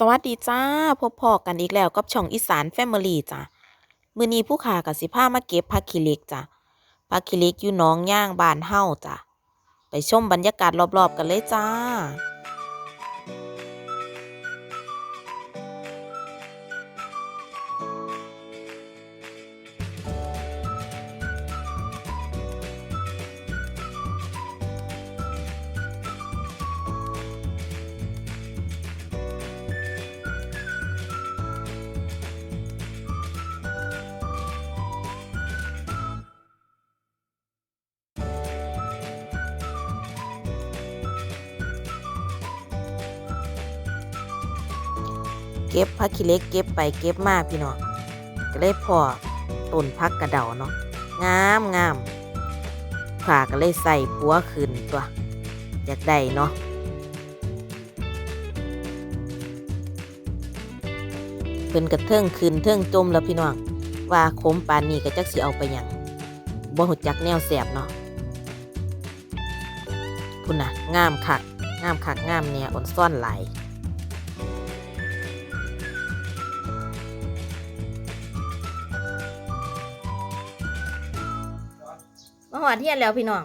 สวัสดีจ้า พบพอกันอีกแล้วกับช่องอีสานแฟมิลี่จ้ะมื้อนี้ผู้ขากับสิพามาเก็บผักขี้เหล็กจ้ะผักขี้เหล็กอยู่หนองย่างบ้านเฮาจ้ะไปชมบรรยากาศรอบๆกันเลยจ้า เก็บผักขี้เล็กเก็บไปเก็บมาพี่น้องก็เลยพอต้นผักกระเดาเนาะงามงามขาก็เลยใส่ปัวขึ้นตัวอยากได้เนาะเพิ่นกระเทิงขึ้นเทิงจมแล้วพี่น้องว่าขมปานนี้ก็จักสิเอาไปหยังบ่หูจักแนวแสบเนาะพุ่นน่ะงามคักงามคักงามเนี่ยอ่อนซ่อนหลาย อดเทียนแล้วพี่น้อง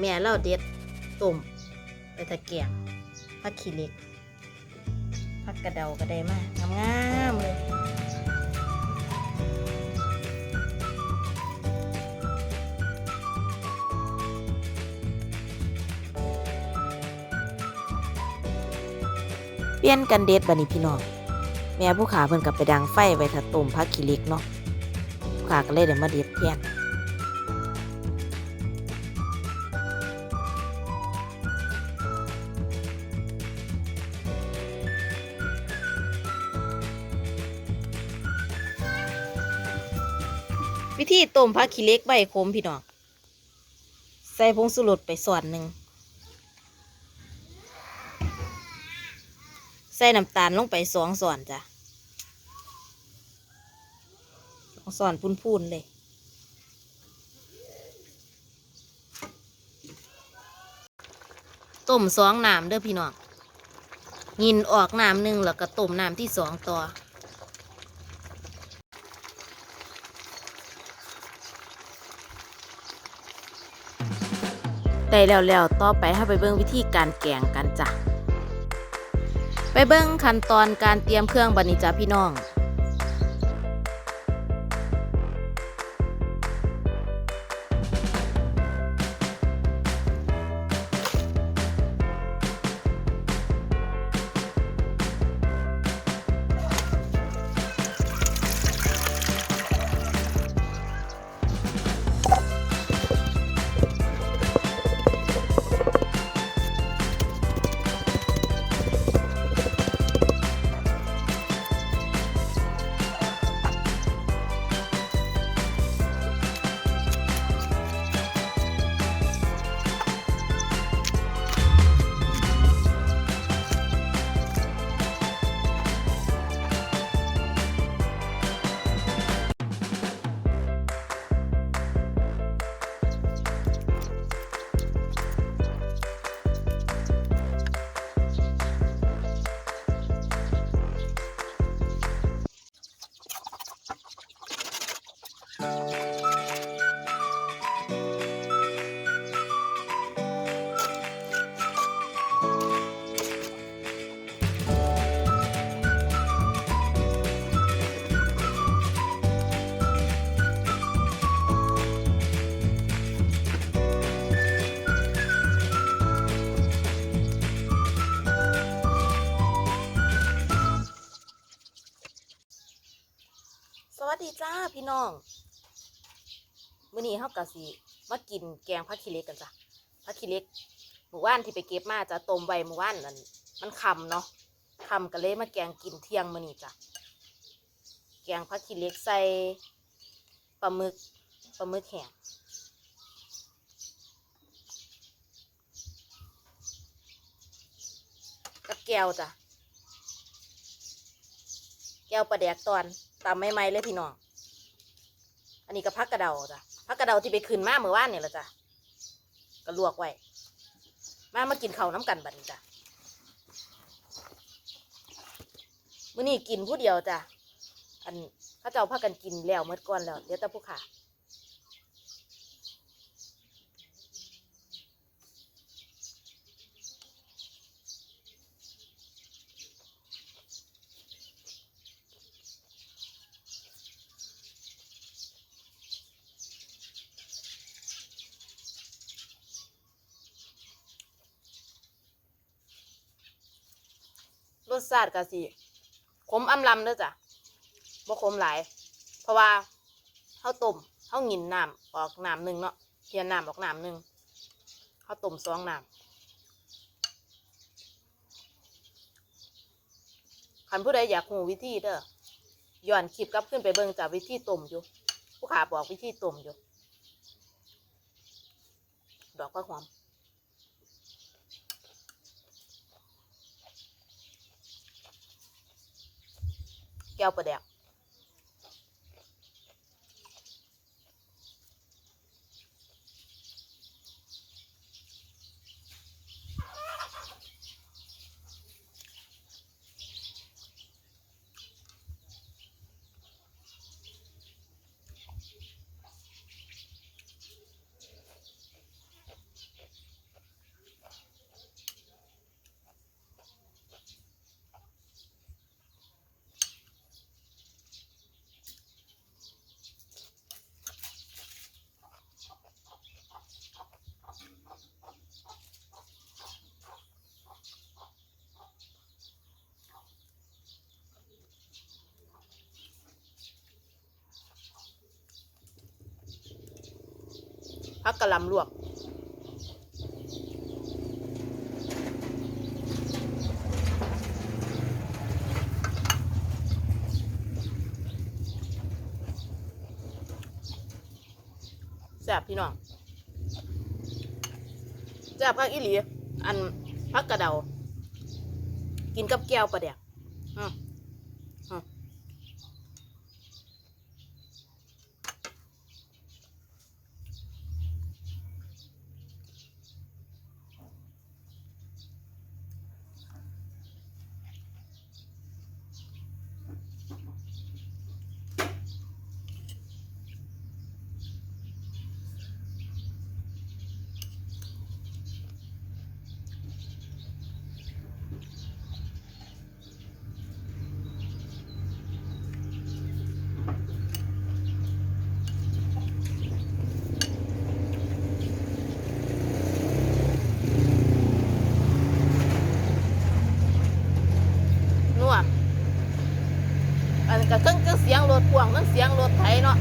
แม่เราเด็ดต้มไปตะเกียงผักขี้เล็กผักกระเดาก็ได้มากงามๆเลยเปลี่ยนกันเด็ดบัดนี้พี่น้องแม่ผู้ขาเพิ่นกับไปดังไฟไว้ถ้าต้มผักขี้เล็กเนาะผู้ขาก็เลยได้มาเด็ดแทน ธีต้มผักขี้เล็กใบขมพี่น้อง ใส่ผงสุรสไปส่วนหนึ่ง ใส่น้ำตาลลงไปสองส่วนจ้ะสองส่วนพูนๆเลยต้มสองน้ำเด้อพี่น้องยินออกน้ำหนึ่งแล้วก็ต้มน้ำที่สองต่อ ได้แล้วแล้วต่อไปให้ไปเบิ่งวิธีการแกงกันจ้ะไปเบิ่งขั้นตอนการเตรียมเครื่องบัดนิจ้ะพี่น้อง สวัสดีจ้าพี่น้องมื้อนี้เฮากะสิมากินแกงผักขี้เหล็กกันจ้ะผักขี้เหล็กหมู่บ้านที่ไปเก็บมาจะต้มไว้หมู่บ้านนั่นมันคำเนาะคำก็เลยมาแกงกินเที่ยงมื้อนี้จ้ะแกงผักขี้เหล็กใส่ปลาหมึกปลาหมึกแห้งกับแก้วจ้ะแก้วปลาแดกตอน ตำไม่ๆเลยพี่น้อง อันนี้ก็พักกระเดาจ้ะพักกระเดาที่ไปคืนมาเมื่อวานเนี่ยละจ้ะก็ลวกไว้ มามากินข้าวน้ำกันบัดนี้จ้ะมื้อนี้กินผู้เดียวจ้ะ อันข้าเจ้าพากันกินแล้วเมื่อก่อนแล้ว เดี๋ยวแต่ผู้ขา สชาติก็สิขมอำลำเด้อจ้ะบ่ขมหลาย เพราะว่าเฮาต้มเฮาหงินน้ำออกน้ำหนึ่งเนาะเทียนน้ำออกน้ำหนึ่งเฮาต้มสองน้ำคันผู้ใดอยากหูวิธีเด้อย้อนคลิปกลับขึ้นไปเบิ่งจากวิธีต้มอยู่ ผู้ขาบอกวิธีต้มอยู่ ดอกผักหอม แก้ว ประแดกผักกะลำลวกแซ่บพี่น้องแซ่บพักอีหลีอันพักกระเดา กินกับแก้วปลาแดกอืมอืม นัว อันก็เครื่องเครื่องเสียงรถพ่วงเครื่องเสียงรถไถเนาะ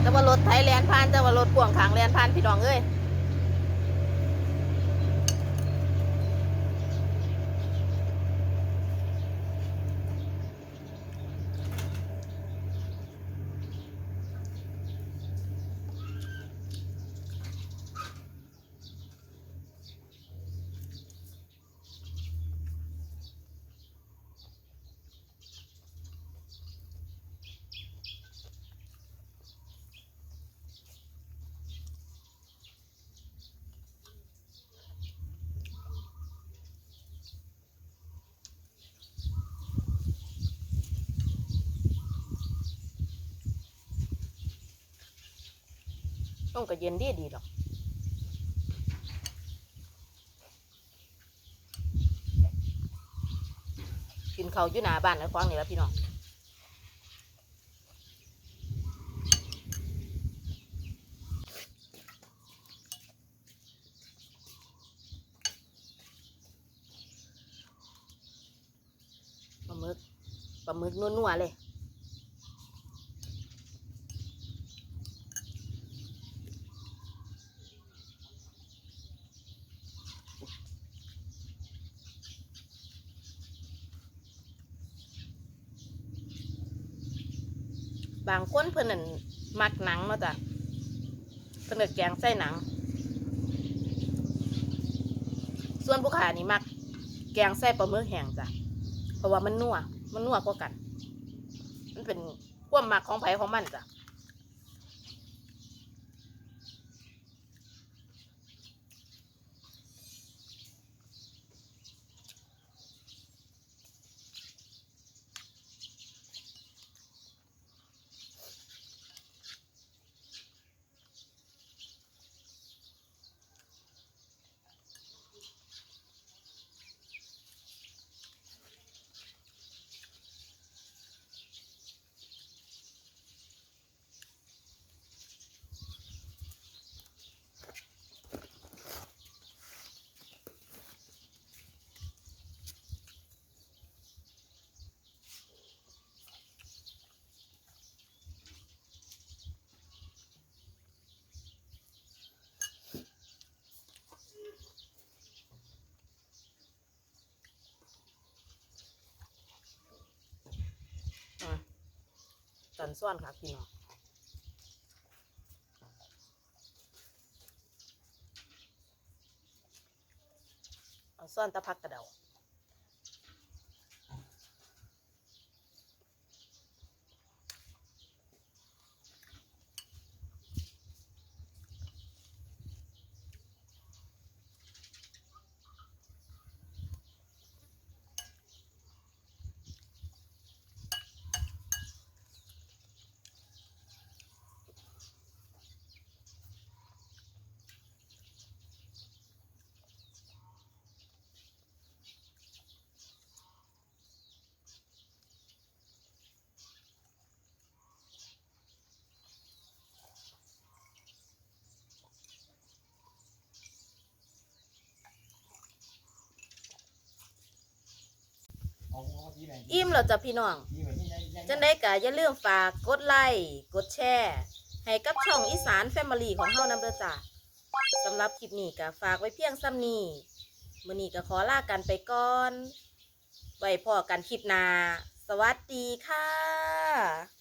แต่ว่ารถไถแลนผ่านแต่ว่ารถพ่วงขางแลนผ่านพี่น้องเอ้ย ต้องก็เย็นดีดีหรอกกินเขาอยู่หน้าบ้านแล้วควางนี่แล้วพี่น้องปลาหมึกปลาหมึกนัวๆเลย บางคนเพิ่นนั่นมักหนังเนาะจ้ะเพิ่นก็แกงใส่หนัง ส่วนผู้ขานี่มัก แกงใส่ปลาหมึกแห้งจ้ะเพราะว่ามันนัวมันนัวกว่ากัน มันเป็นความมักของไผของมันจ้ะ ซ่อนค่ะพี่น้องเอาซ่อนตะพักกระเดา อิ่มแล้วจ้ะพี่น้อง จังได้ก็อย่าลืมฝากกดไลค์กดแชร์ให้กับช่องอีสานแฟมิลี่ของเฮานำเด้อจ้ะสำหรับคลิปนี้ก็ฝากไว้เพียงซ้ำนี้มื้อนี้ก็ขอลากันไปก่อน ไว้พอกันคลิปหน้าสวัสดีค่ะ